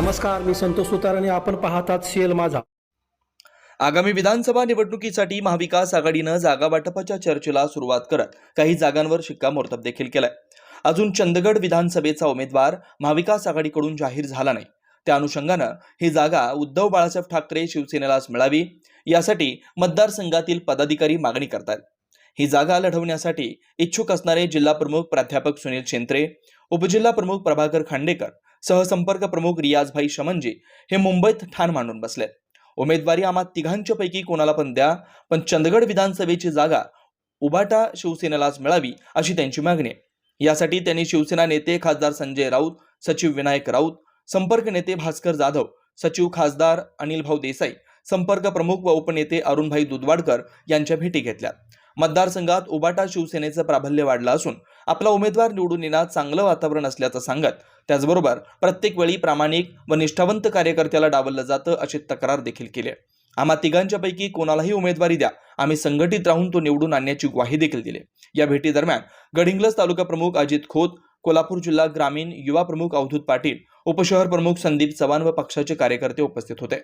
नमस्कार मी संतोष सुतार आणि आपण पाहतात सीएल माझा. आगामी विधानसभा निवडणुकीसाठी महाविकास आघाडीनं जागा वाटपाच्या चर्चेला सुरुवात करत काही जागांवर शिक्कामोर्तब देखील केलाय. अजून चंदगड विधानसभेचा उमेदवार महाविकास आघाडीकडून जाहीर झाला नाही. त्या अनुषंगानं ही जागा उद्धव बाळासाहेब ठाकरे शिवसेनेलाच मिळावी यासाठी मतदारसंघातील पदाधिकारी मागणी करतात ही जागा लढवण्यासाठी इच्छुक असणारे जिल्हा प्रमुख प्राध्यापक सुनील शेंत्रे उपजिल्हा प्रमुख प्रभाकर खांडेकर सहसंपर्क प्रमुख रियाजभाई शमनजी हे मुंबईत ठाण मांडून बसले. उमेदवारी आम्हा तिघांच्या पैकी कोणाला पण द्या पण चंदगड विधानसभेची जागा उबाटा शिवसेनेलाच मिळावी अशी त्यांची मागणी. आहे यासाठी त्यांनी शिवसेना नेते खासदार संजय राऊत सचिव विनायक राऊत संपर्क नेते भास्कर जाधव सचिव खासदार अनिल भाऊ देसाई संपर्क प्रमुख व उपनेते अरुणभाई दुधवाडकर यांच्या भेटी घेतल्या. मतदारसंघात उबाटा शिवसेनेचं प्राबल्य वाढलं असून आपला उमेदवार निवडून येण्यात चांगलं वातावरण असल्याचं सांगत त्याचबरोबर प्रत्येक वेळी प्रामाणिक व निष्ठावंत कार्यकर्त्याला डावललं जातं अशी तक्रार देखील केली आहे. आम्हा तिघांच्यापैकी कोणालाही उमेदवारी द्या आम्ही संघटित राहून तो निवडून आणण्याची ग्वाही देखील दिली या भेटीदरम्यान गडिंग्लज तालुका प्रमुख अजित खोत कोल्हापूर जिल्हा ग्रामीण युवा प्रमुख अवधूत पाटील उपशहर प्रमुख संदीप चव्हाण व पक्षाचे कार्यकर्ते उपस्थित होते.